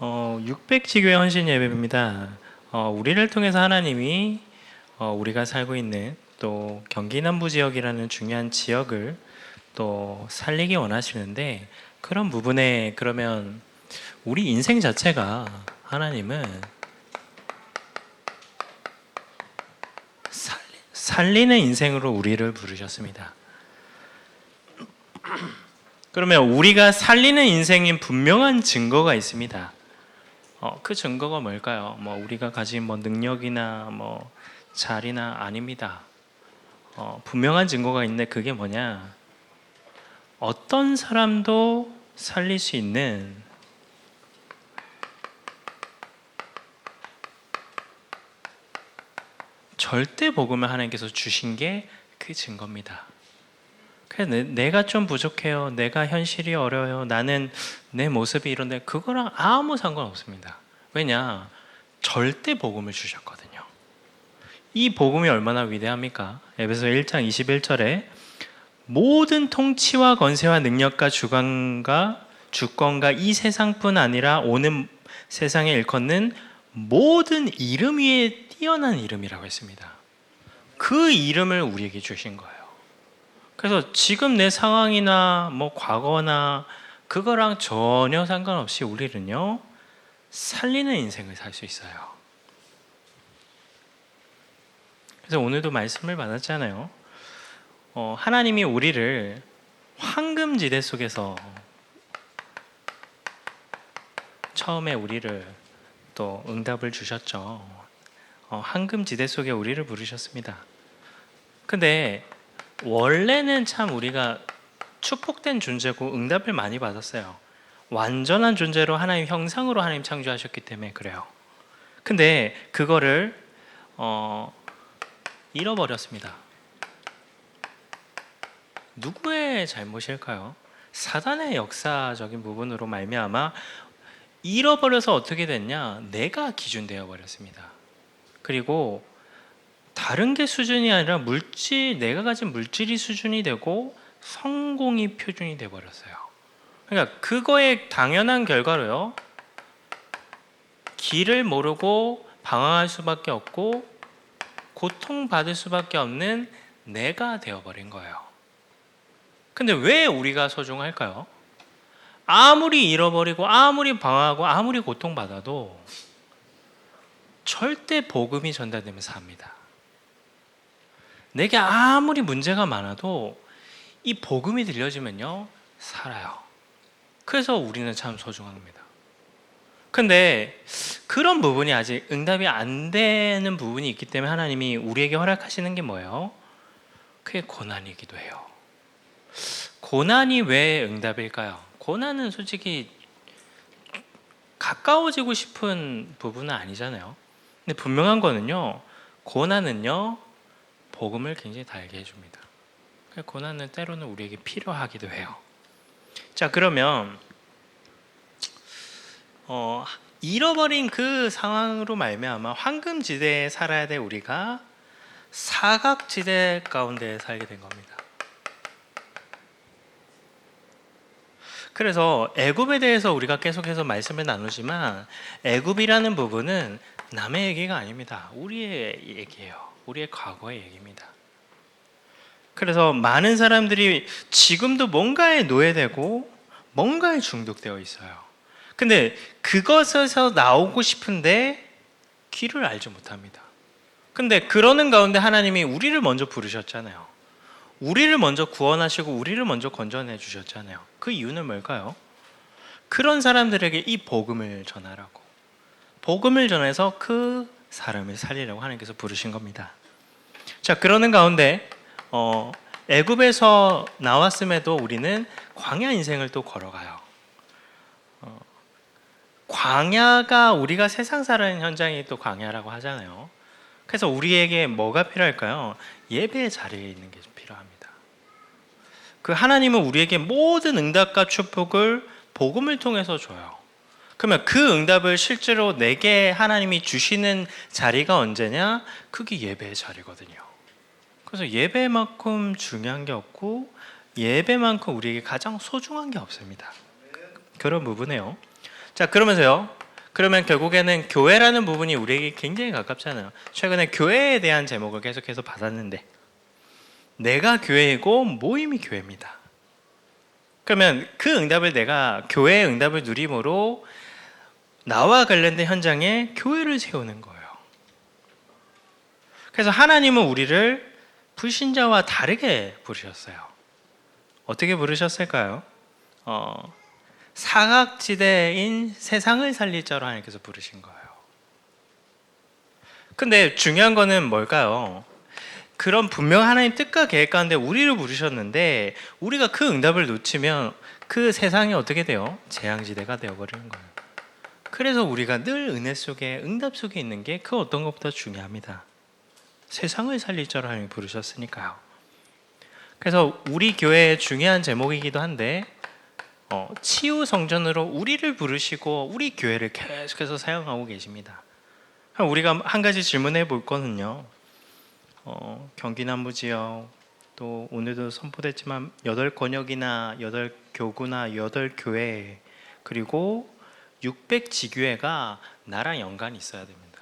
어, 600지교의 헌신 예배입니다. 어, 우리를 통해서 하나님이 어, 우리가 살고 있는 또 경기 남부 지역이라는 중요한 지역을 또 살리기 원하시는데 그런 부분에 그러면 우리 인생 자체가 하나님은 살리, 살리는 인생으로 우리를 부르셨습니다. 그러면 우리가 살리는 인생인 분명한 증거가 있습니다. 어, 그 증거가 뭘까요? 뭐 우리가 가진 뭐 능력이나 뭐 자리나 아닙니다. 어, 분명한 증거가 있는데 그게 뭐냐? 어떤 사람도 살릴 수 있는 절대 복음을 하나님께서 주신 게 그 증거입니다. 그래서 내- 내가 좀 부족해요. 내가 현실이 어려워요. 나는 내 모습이 이런데 그거랑 아무 상관없습니다. 왜냐? 절대 복음을 주셨거든요. 이 복음이 얼마나 위대합니까? 에베소 1장 21절에 모든 통치와 권세와 능력과 주관과 주권과 이 세상뿐 아니라 오는 세상에 일컫는 모든 이름 위에 뛰어난 이름이라고 했습니다. 그 이름을 우리에게 주신 거예요. 그래서 지금 내 상황이나 뭐 과거나 그거랑 전혀 상관없이 우리는요 살리는 인생을 살 수 있어요. 그래서 오늘도 말씀을 받았잖아요. 어, 하나님이 우리를 황금지대 속에서 처음에 우리를 또 응답을 주셨죠. 어, 황금지대 속에 우리를 부르셨습니다. 근데 원래는 참 우리가 축복된 존재고 응답을 많이 받았어요. 완전한 존재로 하나님 형상으로 하나님 창조하셨기 때문에 그래요. 근데 그거를 어, 잃어버렸습니다. 누구의 잘못일까요? 사단의 역사적인 부분으로 말미암아 잃어버려서 어떻게 됐냐? 내가 기준되어 버렸습니다. 그리고 다른 게 수준이 아니라 물질 내가 가진 물질이 수준이 되고 성공이 표준이 돼 버렸어요. 그러니까 그거의 당연한 결과로요. 길을 모르고 방황할 수밖에 없고 고통 받을 수밖에 없는 내가 되어 버린 거예요. 근데 왜 우리가 소중할까요? 아무리 잃어버리고 아무리 방황하고 아무리 고통받아도 절대 복음이 전달되면서 합니다. 내게 아무리 문제가 많아도 이 복음이 들려지면요 살아요. 그래서 우리는 참 소중합니다. 근데 그런 부분이 아직 응답이 안 되는 부분이 있기 때문에 하나님이 우리에게 허락하시는 게 뭐예요? 그게 고난이기도 해요. 고난이 왜 응답일까요? 고난은 솔직히 가까워지고 싶은 부분은 아니잖아요. 근데 분명한 거는요. 고난은요. 복음을 굉장히 달게 해줍니다. 그 고난은 때로는 우리에게 필요하기도 해요. 자 그러면 어, 잃어버린 그 상황으로 말미암아 황금지대에 살아야 될 우리가 사각지대 가운데 살게 된 겁니다. 그래서 애굽에 대해서 우리가 계속해서 말씀을 나누지만 애굽이라는 부분은 남의 얘기가 아닙니다. 우리의 얘기예요. 우리의 과거의 얘기입니다. 그래서 많은 사람들이 지금도 뭔가에 노예되고 뭔가에 중독되어 있어요. 근데 그것에서 나오고 싶은데 길을 알지 못합니다. 근데 그러는 가운데 하나님이 우리를 먼저 부르셨잖아요. 우리를 먼저 구원하시고 우리를 먼저 건져내 주셨잖아요. 그 이유는 뭘까요? 그런 사람들에게 이 복음을 전하라고. 복음을 전해서 그 사람을 살리라고 하나님께서 부르신 겁니다. 자, 그러는 가운데 어, 애굽에서 나왔음에도 우리는 광야 인생을 또 걸어가요. 어, 광야가 우리가 세상 사는 현장이 또 광야라고 하잖아요. 그래서 우리에게 뭐가 필요할까요? 예배의 자리에 있는 게 필요합니다. 그 하나님은 우리에게 모든 응답과 축복을 복음을 통해서 줘요. 그러면 그 응답을 실제로 내게 하나님이 주시는 자리가 언제냐? 그게 예배의 자리거든요. 그래서 예배만큼 중요한 게 없고 예배만큼 우리에게 가장 소중한 게 없습니다. 그런 부분이에요. 자, 그러면서요. 그러면 결국에는 교회라는 부분이 우리에게 굉장히 가깝잖아요. 최근에 교회에 대한 제목을 계속해서 받았는데 내가 교회이고 모임이 교회입니다. 그러면 그 응답을 내가 교회의 응답을 누림으로 나와 관련된 현장에 교회를 세우는 거예요. 그래서 하나님은 우리를 불신자와 다르게 부르셨어요. 어떻게 부르셨을까요? 어, 사각지대인 세상을 살릴 자로 하나님께서 부르신 거예요. 근데 중요한 거는 뭘까요? 그런 분명 하나님 뜻과 계획 가운데 우리를 부르셨는데 우리가 그 응답을 놓치면 그 세상이 어떻게 돼요? 재앙지대가 되어버리는 거예요. 그래서 우리가 늘 은혜 속에 응답 속에 있는 게 그 어떤 것보다 중요합니다. 세상을 살릴 자로 하나님 부르셨으니까요. 그래서 우리 교회의 중요한 제목이기도 한데 어, 치유 성전으로 우리를 부르시고 우리 교회를 계속해서 사용하고 계십니다. 우리가 한 가지 질문해 볼 거는요. 어, 경기 남부 지역 또 오늘도 선포됐지만 여덟 권역이나 여덟 교구나 여덟 교회 그리고 600 지교회가 나랑 연관이 있어야 됩니다.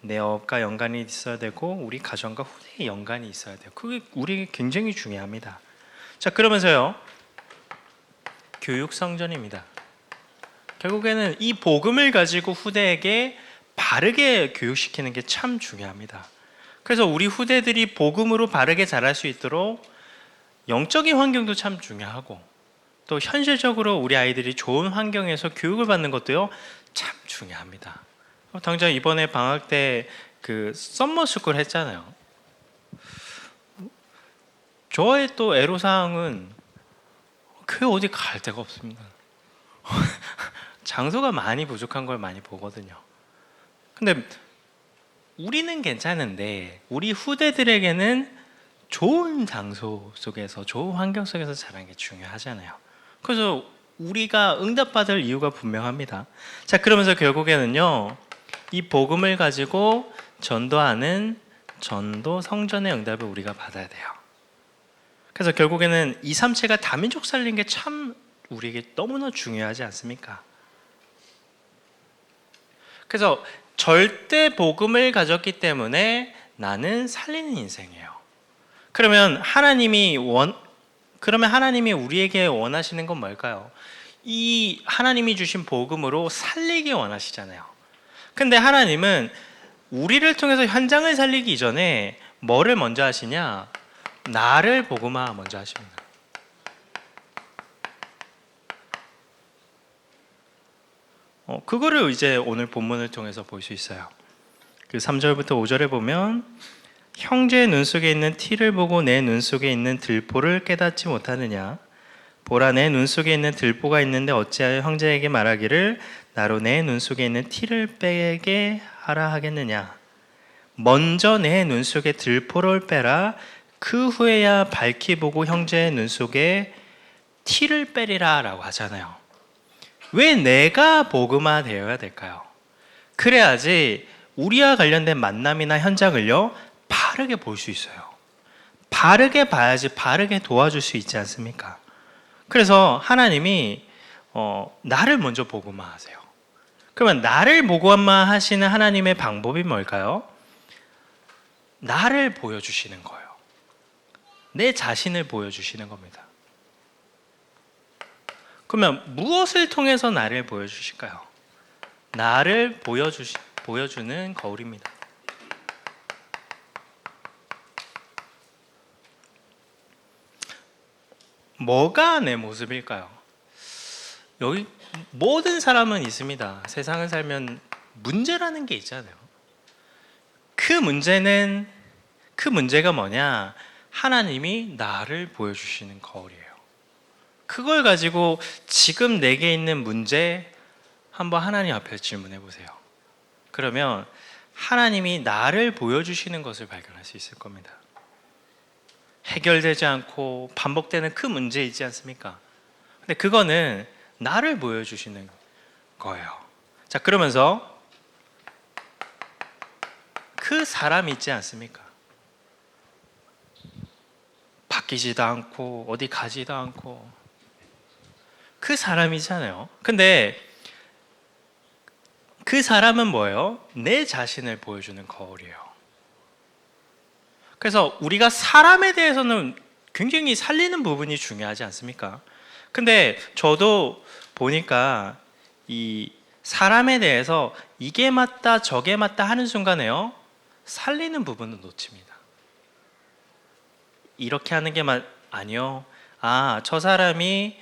내 업과 연관이 있어야 되고 우리 가정과 후대에 연관이 있어야 돼요. 그게 우리에게 굉장히 중요합니다. 자 그러면서요 교육 성전입니다. 결국에는 이 복음을 가지고 후대에게 바르게 교육시키는 게 참 중요합니다. 그래서 우리 후대들이 복음으로 바르게 자랄 수 있도록 영적인 환경도 참 중요하고 또 현실적으로 우리 아이들이 좋은 환경에서 교육을 받는 것도요 참 중요합니다. 당장 이번에 방학 때 그 썸머 스쿨 했잖아요. 저의 또 애로 사항은 그 어디 갈 데가 없습니다. 장소가 많이 부족한 걸 많이 보거든요. 근데 우리는 괜찮은데 우리 후대들에게는 좋은 장소 속에서 좋은 환경 속에서 자라는 게 중요하잖아요. 그래서 우리가 응답받을 이유가 분명합니다. 자, 그러면서 결국에는요. 이 복음을 가지고 전도하는 전도 성전의 응답을 우리가 받아야 돼요. 그래서 결국에는 2, 3체가 다민족 살린 게 참 우리에게 너무나 중요하지 않습니까? 그래서 절대 복음을 가졌기 때문에 나는 살리는 인생이에요. 그러면 하나님이 원 그러면 하나님이 우리에게 원하시는 건 뭘까요? 이 하나님이 주신 복음으로 살리기 원하시잖아요. 근데 하나님은 우리를 통해서 현장을 살리기 이전에 뭐를 먼저 하시냐? 나를 복음화 먼저 하십니다. 어, 그거를 이제 오늘 본문을 통해서 볼 수 있어요. 그 3절부터 5절에 보면 형제의 눈 속에 있는 티를 보고 내 눈 속에 있는 들보를 깨닫지 못하느냐 보라 내 눈 속에 있는 들보가 있는데 어찌하여 형제에게 말하기를 나로 내 눈 속에 있는 티를 빼게 하라 하겠느냐 먼저 내 눈 속에 들보를 빼라 그 후에야 밝히 보고 형제의 눈 속에 티를 빼리라라고 하잖아요. 왜 내가 복음화 되어야 될까요? 그래야지 우리와 관련된 만남이나 현장을요 바르게 볼 수 있어요. 바르게 봐야지 바르게 도와줄 수 있지 않습니까? 그래서 하나님이 어, 나를 먼저 복음화하세요. 그러면 나를 복음화하시는 하나님의 방법이 뭘까요? 나를 보여주시는 거예요. 내 자신을 보여주시는 겁니다. 그러면 무엇을 통해서 나를 보여주실까요? 나를 보여주시, 보여주는 거울입니다. 뭐가 내 모습일까요? 여기 모든 사람은 있습니다. 세상을 살면 문제라는 게 있잖아요. 그 문제는 그 문제가 뭐냐? 하나님이 나를 보여주시는 거울이에요. 그걸 가지고 지금 내게 있는 문제 한번 하나님 앞에 질문해 보세요. 그러면 하나님이 나를 보여주시는 것을 발견할 수 있을 겁니다. 해결되지 않고 반복되는 그 문제 있지 않습니까? 근데 그거는 나를 보여주시는 거예요. 자, 그러면서 그 사람 있지 않습니까? 바뀌지도 않고 어디 가지도 않고 그 사람이잖아요. 근데 그 사람은 뭐예요? 내 자신을 보여주는 거울이에요. 그래서 우리가 사람에 대해서는 굉장히 살리는 부분이 중요하지 않습니까? 근데 저도 보니까 이 사람에 대해서 이게 맞다 저게 맞다 하는 순간에요 살리는 부분은 놓칩니다. 이렇게 하는 게 맞, 아니요. 아, 저 사람이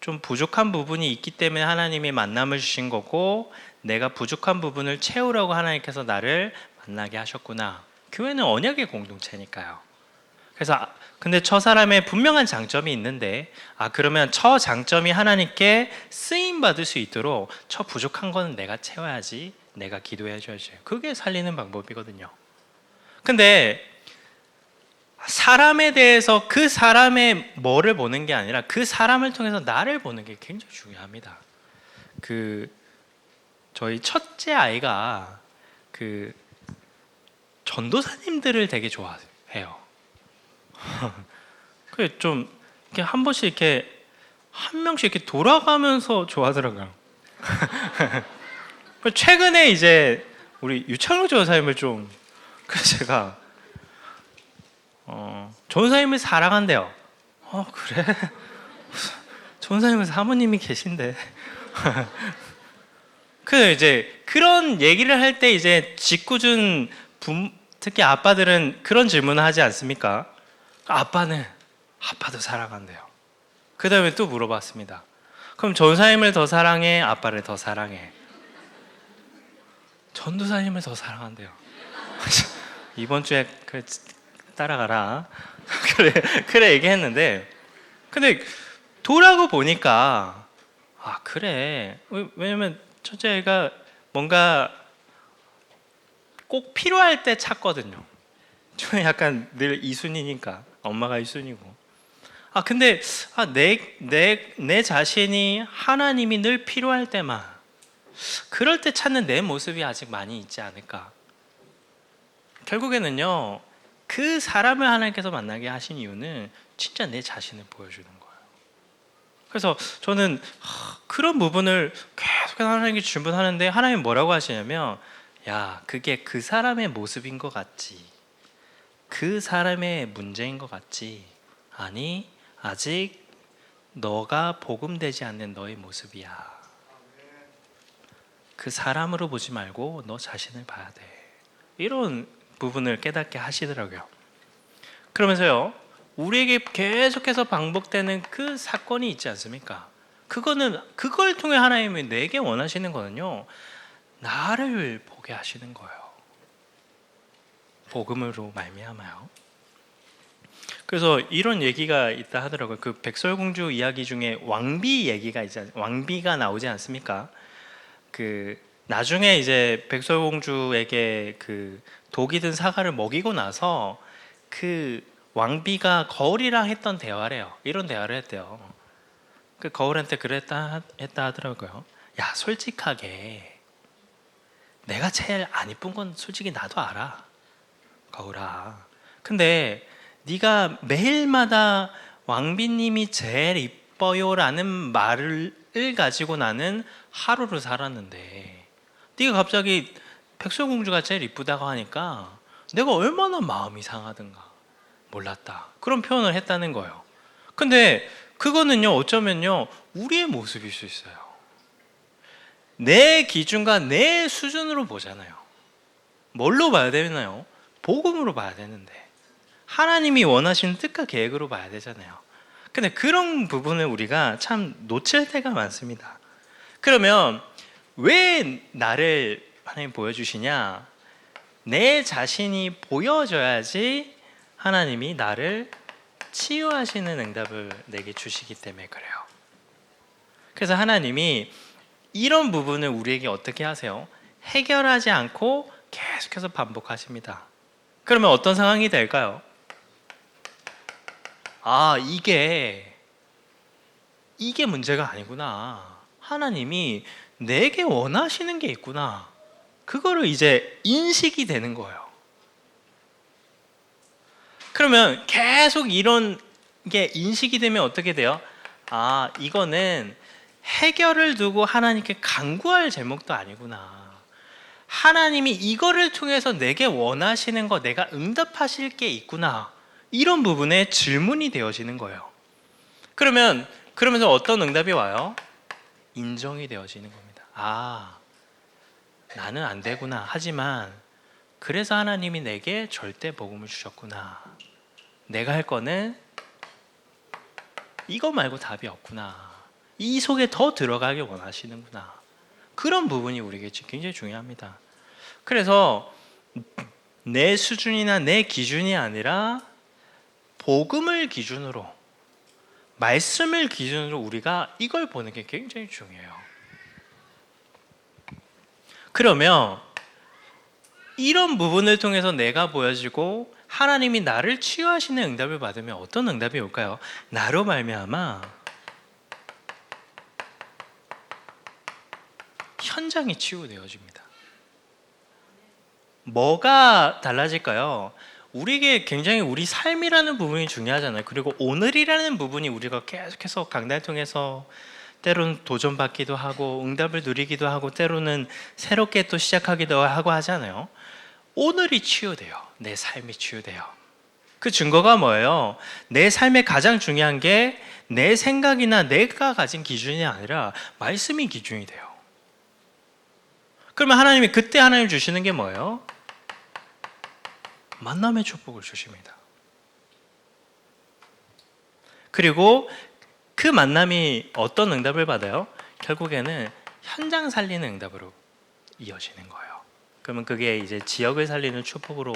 좀 부족한 부분이 있기 때문에 하나님이 만남을 주신 거고 내가 부족한 부분을 채우려고 하나님께서 나를 만나게 하셨구나. 교회는 언약의 공동체니까요. 그래서 아, 근데 저 사람의 분명한 장점이 있는데 아 그러면 저 장점이 하나님께 쓰임 받을 수 있도록 저 부족한 거는 내가 채워야지. 내가 기도해 줘야지. 그게 살리는 방법이거든요. 근데 사람에 대해서 그 사람의 뭐를 보는 게 아니라 그 사람을 통해서 나를 보는 게 굉장히 중요합니다. 그 저희 첫째 아이가 그 전도사님들을 되게 좋아해요. 그좀 이렇게 한 번씩 이렇게 한 명씩 이렇게 돌아가면서 좋아하더라고요. 그 최근에 이제 우리 유창욱 전사님을 좀 그래서 제가 어, 전사님을 사랑한대요. 어 그래? 전사님은 사모님이 계신데. 그 이제 그런 얘기를 할 때 이제 짓궂은 부, 특히 아빠들은 그런 질문을 하지 않습니까? 아빠는 아빠도 사랑한대요. 그 다음에 또 물어봤습니다. 그럼 전사님을 더 사랑해, 아빠를 더 사랑해? 전도사님을 더 사랑한대요. 이번 주에 그 따라가라. 그래 그래 얘기했는데 근데 돌아고 보니까 아 그래 왜- 왜냐면 첫째가 뭔가 꼭 필요할 때 찾거든요. 저는 약간 늘 이순이니까 엄마가 이순이고. 아 근데 아, 내, 내, 내 자신이 하나님이 늘 필요할 때만 그럴 때 찾는 내 모습이 아직 많이 있지 않을까. 결국에는요 그 사람을 하나님께서 만나게 하신 이유는 진짜 내 자신을 보여주는 거예요. 그래서 저는 하, 그런 부분을 계속 하나님께 질문하는데 하나님 뭐라고 하시냐면 야 그게 그 사람의 모습인 것 같지? 그 사람의 문제인 것 같지? 아니 아직 너가 복음되지 않는 너의 모습이야. 그 사람으로 보지 말고 너 자신을 봐야 돼. 이런 부분을 깨닫게 하시더라고요. 그러면서요 우리에게 계속해서 반복되는 그 사건이 있지 않습니까? 그거는 그걸 통해 하나님이 내게 원하시는 거는요 나를 보게 하시는 거예요. 복음으로 말미암아요. 그래서 이런 얘기가 있다 하더라고요. 그 백설공주 이야기 중에 왕비 얘기가 있지 왕비가 나오지 않습니까? 그 나중에 이제 백설공주에게 그 독이 든 사과를 먹이고 나서 그 왕비가 거울이랑 했던 대화래요. 이런 대화를 했대요. 그 거울한테 그랬다 했다 하더라고요. 야 솔직하게 내가 제일 안 이쁜 건 솔직히 나도 알아. 거울아. 근데 네가 매일마다 왕비님이 제일 이뻐요라는 말을 가지고 나는 하루를 살았는데 네가 갑자기 백설공주가 제일 이쁘다고 하니까 내가 얼마나 마음이 상하든가 몰랐다. 그런 표현을 했다는 거예요. 근데 그거는요 어쩌면요 우리의 모습일 수 있어요. 내 기준과 내 수준으로 보잖아요. 뭘로 봐야 되나요? 복음으로 봐야 되는데 하나님이 원하시는 뜻과 계획으로 봐야 되잖아요. 근데 그런 부분을 우리가 참 놓칠 때가 많습니다. 그러면 왜 나를 하나님 보여주시냐? 내 자신이 보여져야지 하나님이 나를 치유하시는 응답을 내게 주시기 때문에 그래요. 그래서 하나님이 이런 부분을 우리에게 어떻게 하세요? 해결하지 않고 계속해서 반복하십니다. 그러면 어떤 상황이 될까요? 아, 이게 이게 문제가 아니구나. 하나님이 내게 원하시는 게 있구나. 그거를 이제 인식이 되는 거예요. 그러면 계속 이런 게 인식이 되면 어떻게 돼요? 아, 이거는 해결을 두고 하나님께 간구할 제목도 아니구나. 하나님이 이거를 통해서 내게 원하시는 거 내가 응답하실 게 있구나. 이런 부분에 질문이 되어지는 거예요. 그러면 그러면서 어떤 응답이 와요? 인정이 되어지는 겁니다. 아, 나는 안 되구나. 하지만 그래서 하나님이 내게 절대 복음을 주셨구나. 내가 할 거는 이거 말고 답이 없구나. 이 속에 더 들어가길 원하시는구나. 그런 부분이 우리에게 굉장히 중요합니다. 그래서 내 수준이나 내 기준이 아니라 복음을 기준으로 말씀을 기준으로 우리가 이걸 보는 게 굉장히 중요해요. 그러면 이런 부분을 통해서 내가 보여지고 하나님이 나를 치유하시는 응답을 받으면 어떤 응답이 올까요? 나로 말미암아 현장이 치유되어집니다. 뭐가 달라질까요? 우리에게 굉장히 우리 삶이라는 부분이 중요하잖아요. 그리고 오늘이라는 부분이 우리가 계속해서 강단을 통해서 때로는 도전받기도 하고 응답을 누리기도 하고 때로는 새롭게 또 시작하기도 하고 하잖아요. 오늘이 치유돼요. 내 삶이 치유돼요. 그 증거가 뭐예요? 내 삶에 가장 중요한 게 내 생각이나 내가 가진 기준이 아니라 말씀이 기준이 돼요. 그러면 하나님이 그때 하나님 주시는 게 뭐예요? 만남의 축복을 주십니다. 그리고 그 만남이 어떤 응답을 받아요? 결국에는 현장 살리는 응답으로 이어지는 거예요. 그러면 그게 이제 지역을 살리는 축복으로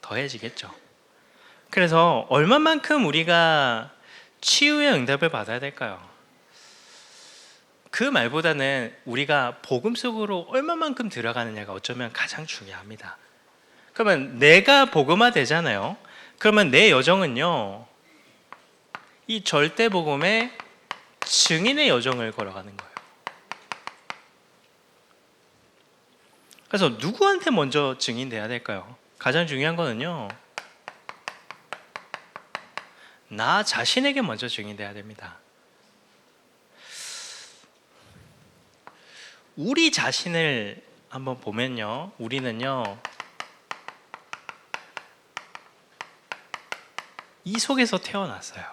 더해지겠죠. 그래서 얼마만큼 우리가 치유의 응답을 받아야 될까요? 그 말보다는 우리가 복음 속으로 얼마만큼 들어가느냐가 어쩌면 가장 중요합니다. 그러면 내가 복음화 되잖아요. 그러면 내 여정은요. 이 절대 복음의 증인의 여정을 걸어가는 거예요. 그래서 누구한테 먼저 증인돼야 될까요? 가장 중요한 거는요. 나 자신에게 먼저 증인돼야 됩니다. 우리 자신을 한번 보면요. 우리는요. 이 속에서 태어났어요.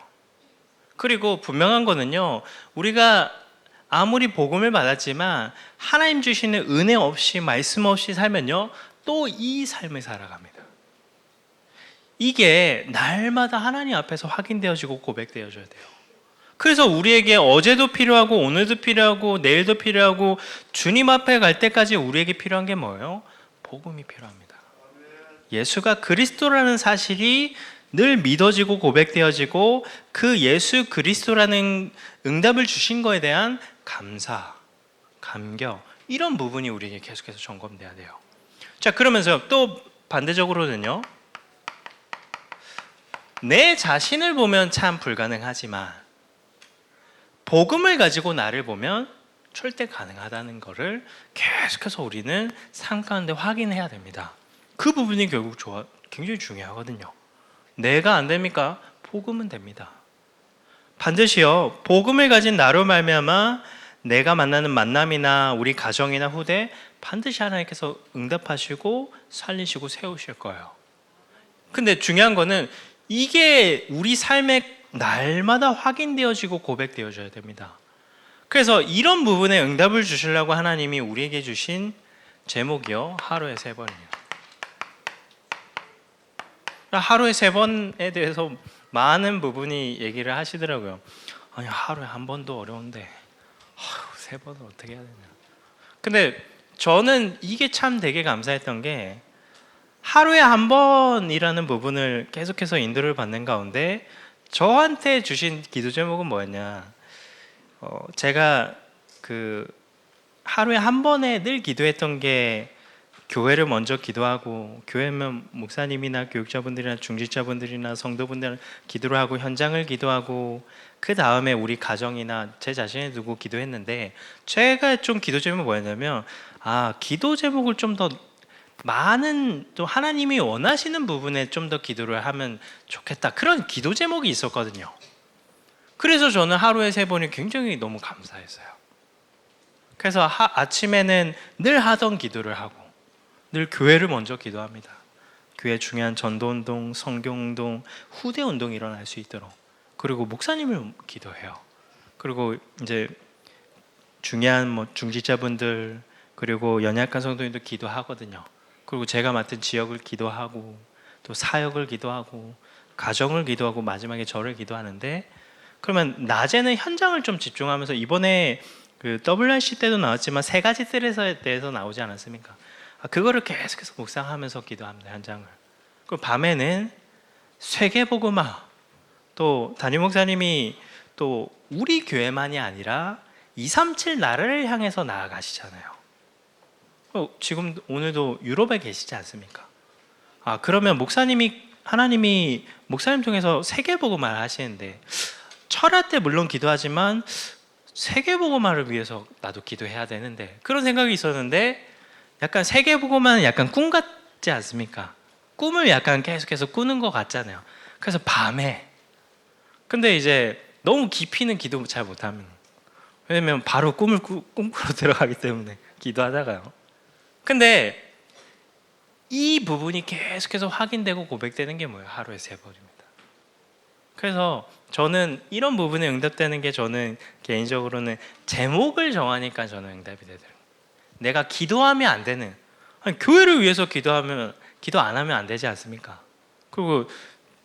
그리고 분명한 거는요. 우리가 아무리 복음을 받았지만 하나님 주시는 은혜 없이 말씀 없이 살면요. 또 이 삶을 살아갑니다. 이게 날마다 하나님 앞에서 확인되어지고 고백되어져야 돼요. 그래서 우리에게 어제도 필요하고 오늘도 필요하고 내일도 필요하고 주님 앞에 갈 때까지 우리에게 필요한 게 뭐예요? 복음이 필요합니다. 예수가 그리스도라는 사실이 늘 믿어지고 고백되어지고 그 예수 그리스도라는 응답을 주신 거에 대한 감사, 감격 이런 부분이 우리에게 계속해서 점검돼야 돼요. 자 그러면서 또 반대적으로는요. 내 자신을 보면 참 불가능하지만 복음을 가지고 나를 보면 절대 가능하다는 것을 계속해서 우리는 삶 가운데 확인해야 됩니다. 그 부분이 결국 좋아, 굉장히 중요하거든요. 내가 안 됩니까? 복음은 됩니다. 반드시요. 복음을 가진 나로 말미암아 내가 만나는 만남이나 우리 가정이나 후대 반드시 하나님께서 응답하시고 살리시고 세우실 거예요. 근데 중요한 거는 이게 우리 삶에 날마다 확인되어지고 고백되어져야 됩니다. 그래서 이런 부분에 응답을 주시려고 하나님이 우리에게 주신 제목이요. 하루에 세 번입니다. 하루에 세 번에 대해서 많은 부분이 얘기를 하시더라고요. 아니 하루에 한 번도 어려운데 아휴, 세 번을 어떻게 해야 되냐. 근데 저는 이게 참 되게 감사했던 게 하루에 한 번이라는 부분을 계속해서 인도를 받는 가운데 저한테 주신 기도 제목은 뭐였냐? 어, 제가 그 하루에 한 번에 늘 기도했던 게 교회를 먼저 기도하고 교회면 목사님이나 교육자분들이나 중직자분들이나 성도분들 기도를 하고 현장을 기도하고 그 다음에 우리 가정이나 제 자신을 두고 기도했는데 제가 좀 기도 제목이 뭐였냐면 아 기도 제목을 좀 더 많은 또 하나님이 원하시는 부분에 좀 더 기도를 하면 좋겠다 그런 기도 제목이 있었거든요. 그래서 저는 하루에 세 번이 굉장히 너무 감사했어요. 그래서 하- 아침에는 늘 하던 기도를 하고 늘 교회를 먼저 기도합니다. 교회 중요한 전도 운동, 성경 운동, 후대 운동 이 일어날 수 있도록 그리고 목사님을 기도해요. 그리고 이제 중요한 뭐 중지자분들 그리고 연약한 성도님도 기도하거든요. 그리고 제가 맡은 지역을 기도하고 또 사역을 기도하고 가정을 기도하고 마지막에 저를 기도하는데 그러면 낮에는 현장을 좀 집중하면서 이번에 그 WRC 때도 나왔지만 세 가지 뜰에 대해서 나오지 않았습니까? 아, 그거를 계속해서 묵상하면서 기도합니다 현장을. 그리고 밤에는 세계복음화 또 담임 목사님이 또 우리 교회만이 아니라 237 나라를 향해서 나아가시잖아요. 어, 지금 오늘도 유럽에 계시지 않습니까? 아 그러면 목사님이 하나님이 목사님 통해서 세계복음화를 하시는데 철야 때 물론 기도하지만 세계복음화를 위해서 나도 기도해야 되는데 그런 생각이 있었는데 약간 세계복음화는 약간 꿈 같지 않습니까? 꿈을 약간 계속해서 꾸는 것 같잖아요. 그래서 밤에 근데 이제 너무 깊이는 기도 잘 못합니다. 왜냐면 바로 꿈을 꾸, 꿈꾸러 들어가기 때문에 기도하다가요. 근데 이 부분이 계속해서 확인되고 고백되는 게 뭐예요? 하루에 세 번입니다. 그래서 저는 이런 부분에 응답되는 게 저는 개인적으로는 제목을 정하니까 저는 응답이 되더라고요. 내가 기도하면 안 되는 아니, 교회를 위해서 기도하면 기도 안 하면 안 되지 않습니까? 그리고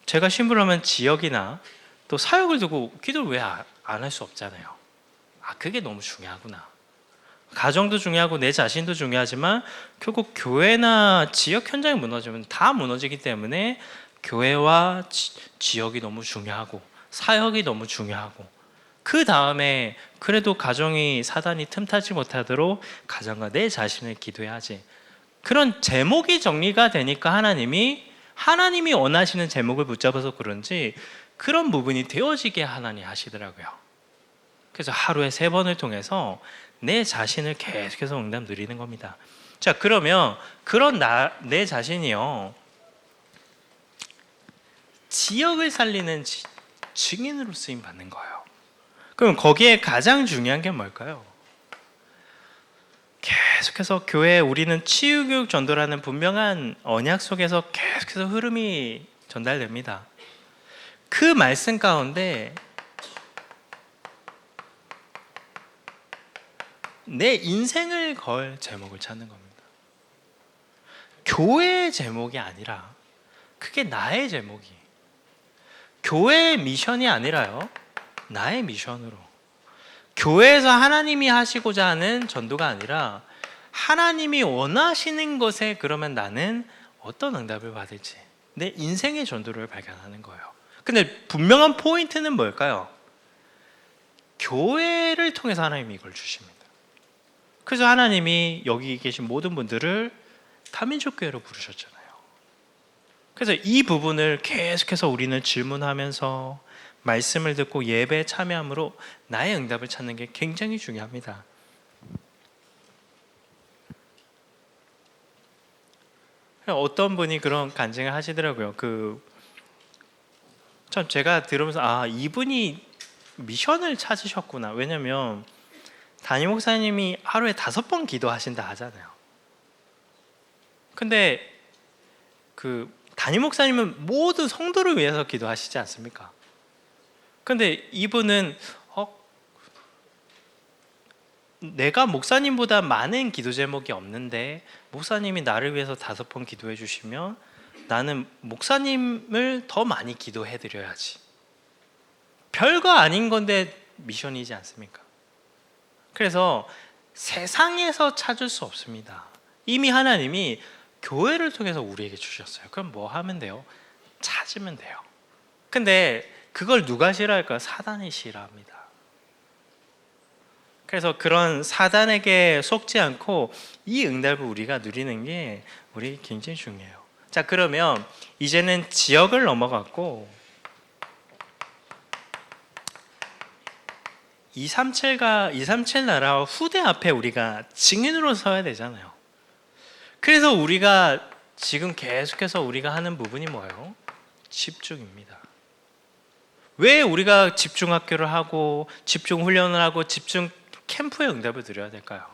제가 신부라면 지역이나 또 사역을 두고 기도를 왜 안 할 수 없잖아요. 아 그게 너무 중요하구나. 가정도 중요하고 내 자신도 중요하지만 결국 교회나 지역 현장이 무너지면 다 무너지기 때문에 교회와 지, 지역이 너무 중요하고 사역이 너무 중요하고 그 다음에 그래도 가정이 사단이 틈타지 못하도록 가정과 내 자신을 기도해야지 그런 제목이 정리가 되니까 하나님이 하나님이 원하시는 제목을 붙잡아서 그런지 그런 부분이 되어지게 하나님 하시더라고요. 그래서 하루에 세 번을 통해서 내 자신을 계속해서 응답 누리는 겁니다. 자, 그러면 그런 나, 내 자신이요. 지역을 살리는 지, 증인으로 쓰임 받는 거예요. 그럼 거기에 가장 중요한 게 뭘까요? 계속해서 교회 우리는 치유 교육 전도라는 분명한 언약 속에서 계속해서 흐름이 전달됩니다. 그 말씀 가운데 내 인생을 걸 제목을 찾는 겁니다. 교회의 제목이 아니라 그게 나의 제목이. 교회의 미션이 아니라요. 나의 미션으로. 교회에서 하나님이 하시고자 하는 전도가 아니라 하나님이 원하시는 것에 그러면 나는 어떤 응답을 받을지 내 인생의 전도를 발견하는 거예요. 근데 분명한 포인트는 뭘까요? 교회를 통해서 하나님이 이걸 주십니다. 그래서 하나님이 여기 계신 모든 분들을 다민족 교회로 부르셨잖아요. 그래서 이 부분을 계속해서 우리는 질문하면서 말씀을 듣고 예배에 참여함으로 나의 응답을 찾는 게 굉장히 중요합니다. 어떤 분이 그런 간증을 하시더라고요. 그 참 제가 들으면서 아 이분이 미션을 찾으셨구나. 왜냐면 담임 목사님이 하루에 다섯 번 기도하신다 하잖아요. 근데 그 담임 목사님은 모든 성도를 위해서 기도하시지 않습니까? 근데 이분은 어, 내가 목사님보다 많은 기도 제목이 없는데 목사님이 나를 위해서 다섯 번 기도해 주시면 나는 목사님을 더 많이 기도해 드려야지. 별거 아닌 건데 미션이지 않습니까? 그래서 세상에서 찾을 수 없습니다. 이미 하나님이 교회를 통해서 우리에게 주셨어요. 그럼 뭐 하면 돼요? 찾으면 돼요. 근데 그걸 누가 싫어할까? 사단이 싫어합니다. 그래서 그런 사단에게 속지 않고 이 응답을 우리가 누리는 게 우리 굉장히 중요해요. 자, 그러면 이제는 지역을 넘어갔고 237가 237 나라 후대 앞에 우리가 증인으로 서야 되잖아요. 그래서 우리가 지금 계속해서 우리가 하는 부분이 뭐예요? 집중입니다. 왜 우리가 집중 학교를 하고 집중 훈련을 하고 집중 캠프에 응답을 드려야 될까요?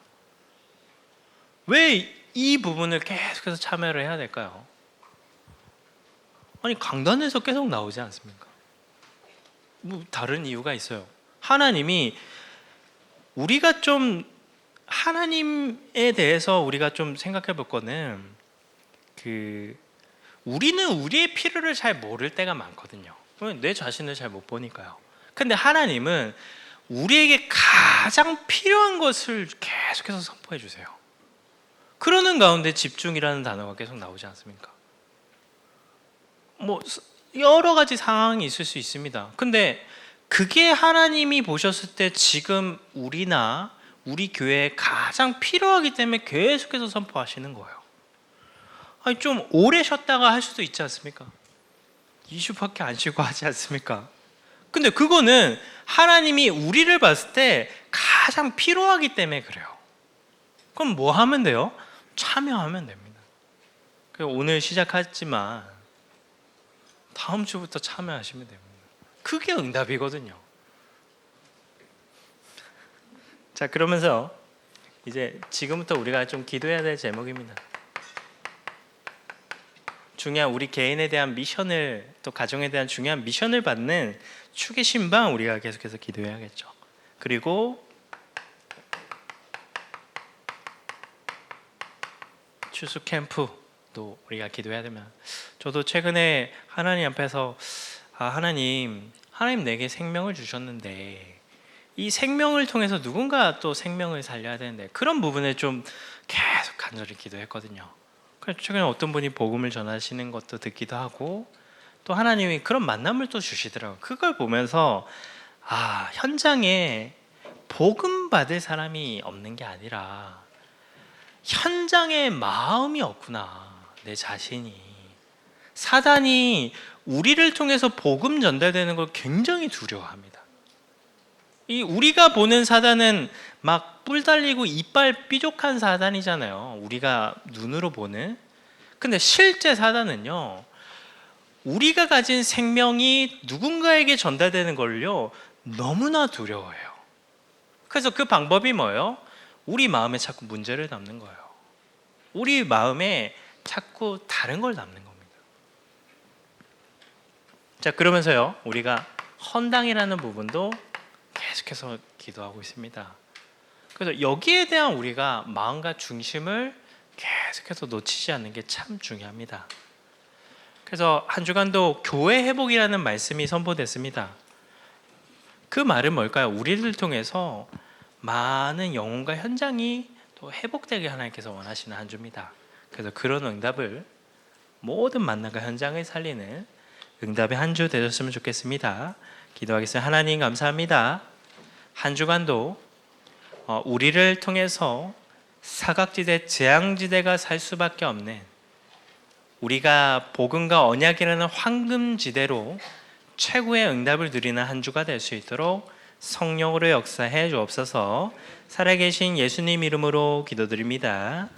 왜 이 부분을 계속해서 참여를 해야 될까요? 아니 강단에서 계속 나오지 않습니까? 뭐 다른 이유가 있어요. 하나님이 우리가 좀 하나님에 대해서 우리가 좀 생각해 볼 거는 그 우리는 우리의 필요를 잘 모를 때가 많거든요. 내 자신을 잘 못 보니까요. 근데 하나님은 우리에게 가장 필요한 것을 계속해서 선포해 주세요. 그러는 가운데 집중이라는 단어가 계속 나오지 않습니까? 뭐 여러 가지 상황이 있을 수 있습니다. 근데 그게 하나님이 보셨을 때 지금 우리나 우리 교회에 가장 필요하기 때문에 계속해서 선포하시는 거예요. 아니 좀 오래 쉬었다가 할 수도 있지 않습니까? 2주밖에 안 쉬고 하지 않습니까? 근데 그거는 하나님이 우리를 봤을 때 가장 필요하기 때문에 그래요. 그럼 뭐 하면 돼요? 참여하면 됩니다. 오늘 시작했지만 다음 주부터 참여하시면 됩니다. 그게 응답이거든요. 자, 그러면서 이제 지금부터 우리가 좀 기도해야 될 제목입니다. 중요한 우리 개인에 대한 미션을 또 가정에 대한 중요한 미션을 받는 축의 신방 우리가 계속해서 기도해야겠죠. 그리고 추수 캠프도 우리가 기도해야 되면 저도 최근에 하나님 앞에서 아 하나님 하나님 내게 생명을 주셨는데 이 생명을 통해서 누군가 또 생명을 살려야 되는데 그런 부분에 좀 계속 간절히 기도했거든요. 그래서 최근에 어떤 분이 복음을 전하시는 것도 듣기도 하고 또 하나님이 그런 만남을 또 주시더라고요. 그걸 보면서 아 현장에 복음 받을 사람이 없는 게 아니라 현장에 마음이 없구나 내 자신이 사단이 우리를 통해서 복음 전달되는 걸 굉장히 두려워합니다. 이 우리가 보는 사단은 막 뿔 달리고 이빨 삐족한 사단이잖아요. 우리가 눈으로 보는. 근데 실제 사단은요. 우리가 가진 생명이 누군가에게 전달되는 걸요. 너무나 두려워해요. 그래서 그 방법이 뭐예요? 우리 마음에 자꾸 문제를 담는 거예요. 우리 마음에 자꾸 다른 걸 담는 겁니다. 자, 그러면서요. 우리가 헌당이라는 부분도 계속해서 기도하고 있습니다. 그래서 여기에 대한 우리가 마음과 중심을 계속해서 놓치지 않는 게 참 중요합니다. 그래서 한 주간도 교회 회복이라는 말씀이 선포됐습니다. 그 말은 뭘까요? 우리를 통해서 많은 영혼과 현장이 또 회복되게 하나님께서 원하시는 한 주입니다. 그래서 그런 응답을 모든 만남과 현장을 살리는 응답의 한 주 되셨으면 좋겠습니다. 기도하겠습니다. 하나님 감사합니다. 한 주간도 어, 우리를 통해서 사각지대, 재앙지대가 살 수밖에 없는 우리가 복음과 언약이라는 황금지대로 최고의 응답을 누리는 한 주가 될 수 있도록 성령으로 역사해 주옵소서. 살아계신 예수님 이름으로 기도드립니다.